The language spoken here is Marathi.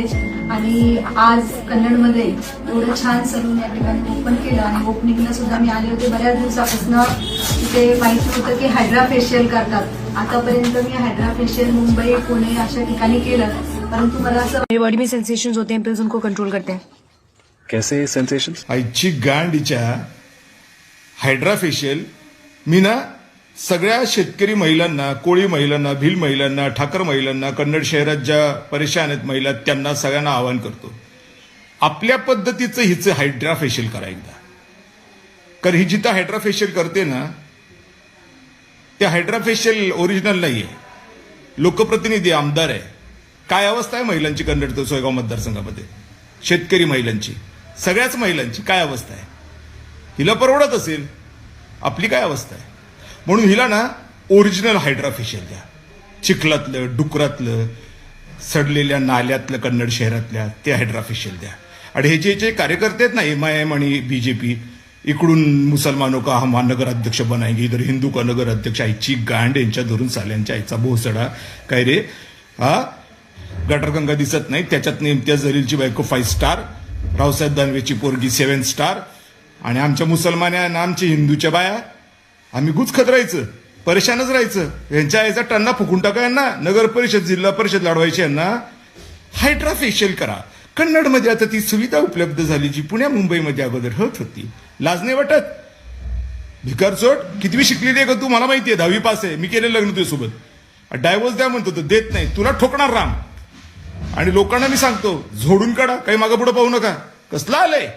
कॉलेज आणि आज कन्नडमध्ये एवढं छान सलून या ठिकाणी ओपन केलं आणि ओपनिंगला सुद्धा मी आले होते बऱ्याच दिवसापासून. तिथे माहिती होतं की हायड्रा फेशियल करतात. आतापर्यंत मी हायड्रा फेशियल मुंबई पुणे अशा ठिकाणी केलं. परंतु मला असं मेरी बॉडी में सेंसेशंस होते हैं पिल्स उनको कंट्रोल करते हैं. कैसे सेंसेशंस आईची गांडीच्या हायड्रा फेशियल मी ना सगळ्या शेतकरी महिलांना कोळी महिलांना भिल महिलांना ठाकर महिलांना कन्नड शहरात ज्या परेशान आहेत महिला त्यांना सगळ्यांना आवाहन करतो. आपल्या पद्धतीचं हिचं हायड्रा फेशियल करा एकदा. कारण ही जिथं हायड्रा फेशियल करते ना ते हायड्रा फेशियल ओरिजिनल नाही आहे लोकप्रतिनिधी आमदार आहे. काय अवस्था आहे महिलांची कन्नड तो सोयगाव मतदारसंघामध्ये? शेतकरी महिलांची. सगळ्याच महिलांची काय अवस्था आहे? हिला परवडत असेल. आपली काय अवस्था आहे? म्हणून हिला ना ओरिजिनल हायड्राफेशियल द्या चिखलातलं डुकरातलं सडलेल्या नाल्यातलं कन्नड शहरातल्या ते हायड्राफिशियल द्या आणि हे जे जे कार्यकर्ते आहेत ना एम आय एम आणि बी जे पी इकडून मुसलमानो का हम नगर अध्यक्ष बनायगे इधर हिंदू का नगर अध्यक्ष आईची गांड यांच्या धरून साल्यांच्या आईचा भोसडा काय रे? हा? गटरगंगा दिसत नाही त्याच्यात इम्तियाज जलीलची बायको फाईव्ह स्टार रावसाहेब दानवेची पोरगी सेव्हन स्टार आणि आमच्या मुसलमान आणि आमच्या हिंदूच्या बाया आम्ही गुच खतरायचं परेशानच राहायचं. यांच्या आईचा टन्ना फुकून टाका यांना. नगर परिषद जिल्हा परिषद लढवायची यांना. हायड्रा फेशियल करा. कन्नडमध्ये आता ती सुविधा उपलब्ध झाली जी पुण्या मुंबईमध्ये अगोदर होत होती. लाज नाही वाटत? भिकार चोट? कितवी शिकलेली आहे का तू? मला आहे दहावी पास आहे. मी केले लग्न तुझ्यासोबत. डायव्होर्स द्या म्हणतो तो देत नाही. तुला ठोकणार राम. आणि लोकांना मी सांगतो झोडून काढा. काही मागं पुढे पाहू नका. कसला आलंय?